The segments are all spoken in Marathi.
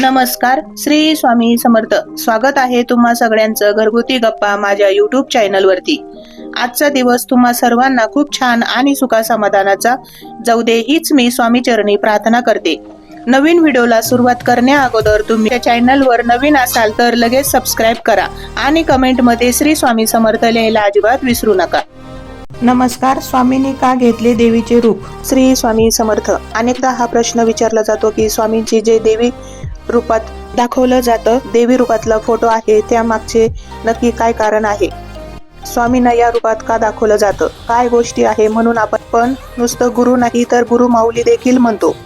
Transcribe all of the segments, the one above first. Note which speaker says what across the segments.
Speaker 1: नमस्कार श्री स्वामी समर्थ. स्वागत आहे तुम्हा सगळ्यांचं घरगुती गप्पा माझ्या युट्यूब चॅनल वरती. आजचा दिवस तुम्हा सर्वांना खूप छान आणि सुखा समाधानाचा जाऊ दे हीच मी स्वामी चरणी प्रार्थना करते. नवीन व्हिडिओला सुरुवात करण्या अगोदर तुम्ही त्या चॅनलवर नवीन असाल तर लगेच सबस्क्राईब करा आणि कमेंटमध्ये श्री स्वामी समर्थ लिहायला अजिबात विसरू नका. नमस्कार स्वामींनी का घेतले देवीचे रूप? श्री स्वामी समर्थ. अनेकदा हा प्रश्न विचारला जातो की स्वामींची जे देवी रूपात दाखवलं जातं. देवी रूपातला फोटो आहे. त्या मागचे नक्की काय कारण आहे? स्वामींना या रूपात का दाखवलं जातं? काय गोष्टी आहे म्हणून आपण पण नुसतं गुरु नाही तर गुरु माऊली देखील म्हणतो.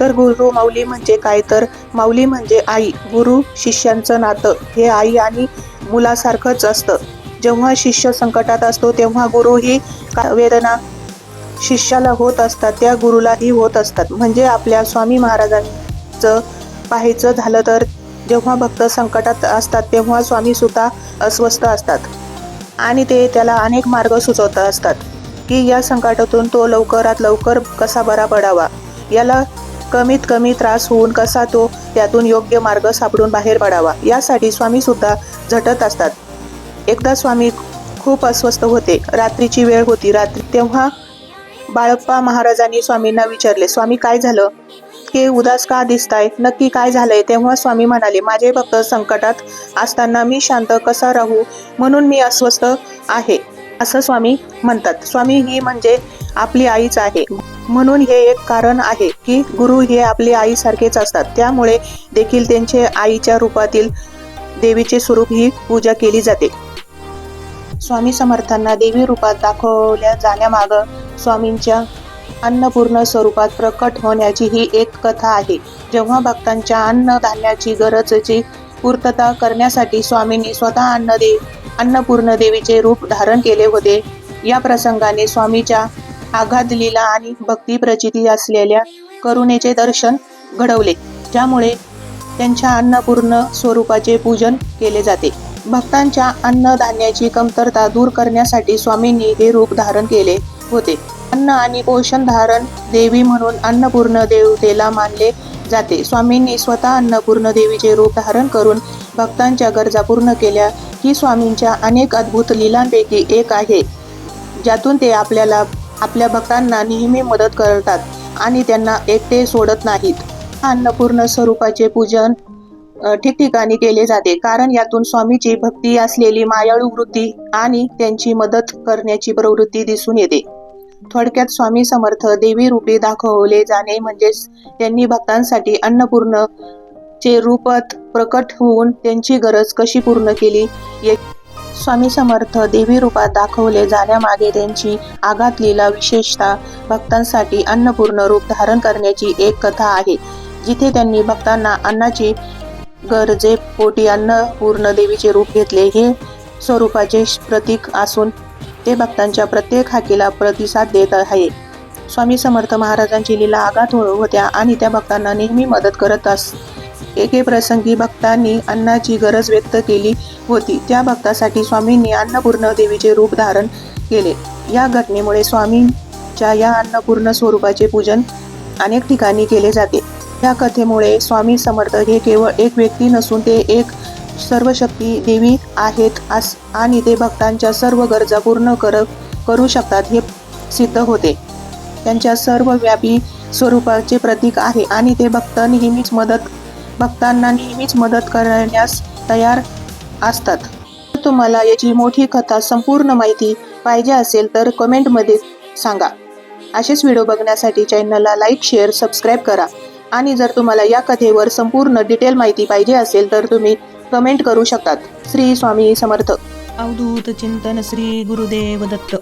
Speaker 1: तर गुरु माऊली म्हणजे काय? तर माऊली म्हणजे आई. गुरु शिष्यांचं नातं. हे आई आणि मुलासारखंच असतं. जेव्हा शिष्य संकटात असतो तेव्हा गुरु ही का- वेदना शिष्याला होत असतात. त्या गुरुलाही होत असतात. म्हणजे आपल्या स्वामी महाराजांचं पाहायचं झालं तर जेव्हा भक्त संकटात असतात तेव्हा स्वामी सुद्धा अस्वस्थ असतात. आणि ते त्याला अनेक मार्ग सुचवत असतात की या संकटातून तो लवकरात लवकर कसा बरा पडावा? याला कमीत कमी त्रास होऊन कसा तो त्यातून योग्य मार्ग सापडून बाहेर पडावा? यासाठी स्वामी सुद्धा झटत असतात. एकदा स्वामी खूप अस्वस्थ होते. रात्रीची वेळ होती. रात्री तेव्हा बाळप्पा महाराजांनी स्वामींना विचारले स्वामी काय झालं? इतके उदास का दिसताय नक्की काय झालंय? तेव्हा स्वामी म्हणाले माझे भक्त संकटात असताना मी शांत कसा राहू? म्हणून मी अस्वस्थ आहे. असं स्वामी म्हणतात. स्वामी ही म्हणजे आपली आईच आहे. म्हणून हे एक कारण आहे की गुरु हे आपली आईसारखेच असतात. त्यामुळे देखील त्यांचे आईच्या रूपातील देवीचे स्वरूप ही पूजा केली जाते. स्वामी समर्थांना देवी रूपात दाखवल्या जाण्यामागं स्वामींच्या अन्नपूर्ण स्वरूपात प्रकट होण्याची ही एक कथा आहे. जेव्हा भक्तांच्या अन्नधान्याची गरजची पूर्तता करण्यासाठी स्वामींनी स्वतः अन्नदे अन्नपूर्ण देवीचे रूप धारण केले होते. या प्रसंगाने स्वामीच्या आघात लीला आणि भक्ती प्रचिती असलेल्या करुणेचे दर्शन घडवले ज्यामुळे त्यांच्या अन्नपूर्ण स्वरूपाचे पूजन केले जाते. भक्तांच्या अन्नधान्याची कमतरता दूर करण्यासाठी स्वामींनी हे रूप धारण केले होते. अन्न आणि पोषण धारण देवी म्हणून अन्नपूर्ण देवतेला मानले जाते. स्वामींनी स्वतः अन्नपूर्ण देवीचे रूप धारण करून भक्तांच्या गरजा पूर्ण केल्या. ही स्वामींच्या अनेक अद्भुत लीलांपैकी एक आहे ज्यातून ते आपल्याला आपल्या भक्तांना नेहमी मदत करतात आणि त्यांना एकटे सोडत नाहीत. अन्नपूर्ण स्वरूपाचे पूजन ठिकठिकाणी केले जाते. कारण यातून स्वामीची भक्ती असलेली मायाळू वृत्ती आणि त्यांची मदत करण्याची प्रवृत्ती दिसून येते. थोडक्यात स्वामी समर्थ देवी रूपी दाखवले जाणे म्हणजेच त्यांनी भक्तांसाठी अन्नपूर्ण चे रूपात प्रकट होऊन त्यांची गरज कशी पूर्ण केली? स्वामी समर्थ देवी रूपात दाखवले जाण्यामागे त्यांची आघात लीला विशेषतः भक्तांसाठी अन्नपूर्ण रूप धारण करण्याची एक कथा आहे जिथे त्यांनी भक्तांना अन्नाची गरजे पोटी अन्नपूर्ण देवीचे रूप घेतले. हे स्वरूपाचे प्रतीक असून ते भक्तांच्या प्रत्येक हाकेला प्रतिसाद देत आहे. स्वामी समर्थ महाराजांची लीला आघात हो- होत्या आणि त्या भक्तांना नेहमी मदत करत अस एके प्रसंगी भक्तांनी अन्नाची गरज व्यक्त केली होती. त्या भक्तासाठी स्वामींनी अन्नपूर्ण देवीचे रूप धारण केले. या घटनेमुळे स्वामींच्या या अन्नपूर्ण स्वरूपाचे पूजन अनेक ठिकाणी केले जाते. या कथेमुळे स्वामी समर्थ हे केवळ एक व्यक्ती नसून ते एक सर्वशक्ती देवी आहेत आस आणि ते भक्तांच्या सर्व गरजा पूर्ण कर करू शकतात हे सिद्ध होते. त्यांच्या सर्व व्यापी स्वरूपाचे प्रतीक आहे आणि ते भक्त नेहमीच मदत भक्तांना नेहमीच मदत करण्यास तयार असतात. तुम्हाला याची मोठी कथा संपूर्ण माहिती पाहिजे असेल तर कमेंटमध्ये सांगा. असेच व्हिडिओ बघण्यासाठी चॅनलला लाईक शेअर सबस्क्राईब करा. आणि जर तुम्हाला या कथेवर संपूर्ण डिटेल माहिती पाहिजे असेल तर तुम्ही कमेंट करू शकतात. श्री स्वामी समर्थ. अवधूत चिंतन श्री गुरुदेव दत्त.